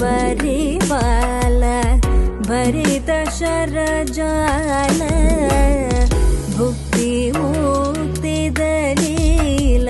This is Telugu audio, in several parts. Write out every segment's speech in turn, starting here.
परिपाल भरित शरजाल भुक्ति मुक्ति दलील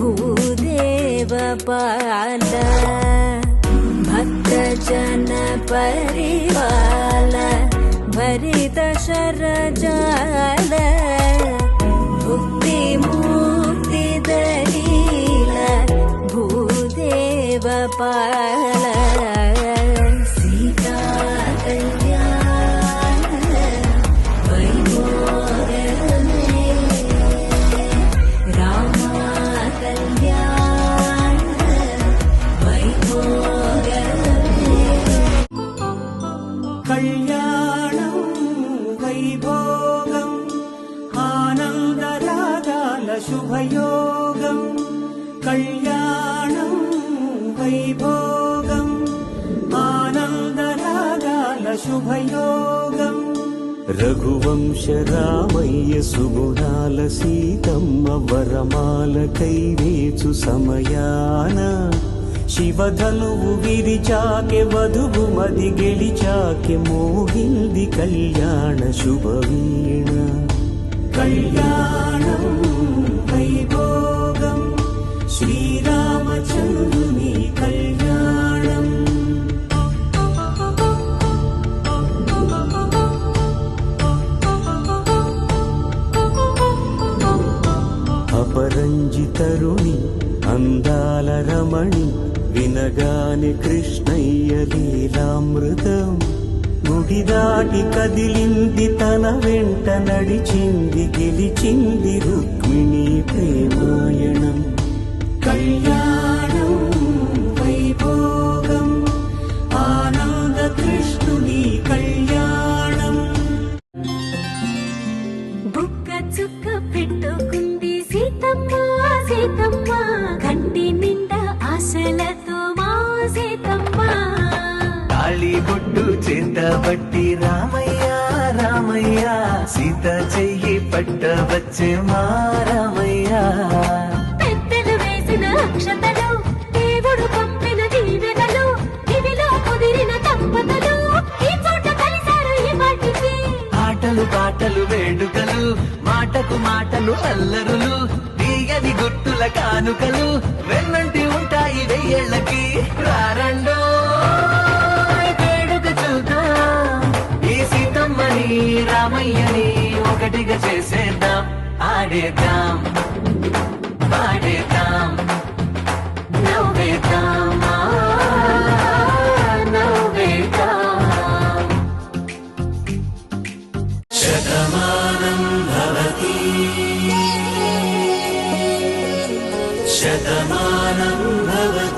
भूदेव पाल। भक्तजन परिपाल भरित शरजाल പല സീതാ കല്യാണം വൈഭോഗം ആനന്ദരാഗാല ശുഭയോഗം കല്യാണം శుభయోగం. రఘువంశ రామయ్య సుగుణాల సీతమ్మ వరమాల కైవేచు సమయాన. శివధనువు విరిచాకె వధువు మది గెలిచాకె మోగింది కళ్యాణ శుభవీణ. కళ్యాణం అందాల రమణి వినగాని కృష్ణయ్య లీలామృతం. ముడిదాటి కదిలింది తన వెంట నడిచింది గెలిచింది రుక్మిణి ప్రేమాయణం. కళ్యాణం వైభోగం ఆనంద కృష్ణుని కళ్యాణం. బుక్క చుక్క పెట్టుకుంది సీతమ్మ సీతమ్మ బొట్టు చేతబట్టి రామయ్య రామయ్య. సీత చెయ్యి పట్ట వచ్చే మా రామయ్య. పెద్దలు వేసిన అక్షతలు దేవుడు పంపిన దీవెనలు ఇవిలో కుదిరిన దంపతులు ఈ చోట కలిశారు ఈ మాటికి ఆటలు పాటలు వేడుకలు మాటకు మాటలు అల్లరులు తీయని గుర్తుల కానుకలు వెన్నంటి ఉంటాయి వెయ్యేళ్ళకి. రారండో సీతమ్మని రామయ్యని ఒకటిగా చేసేద్దాం. ఆడేద్దాం పాడేద్దాం. నవ్వేద్దాం. నవ్వేద్దాం. శతమానం భవతి. శతమానం భవతి.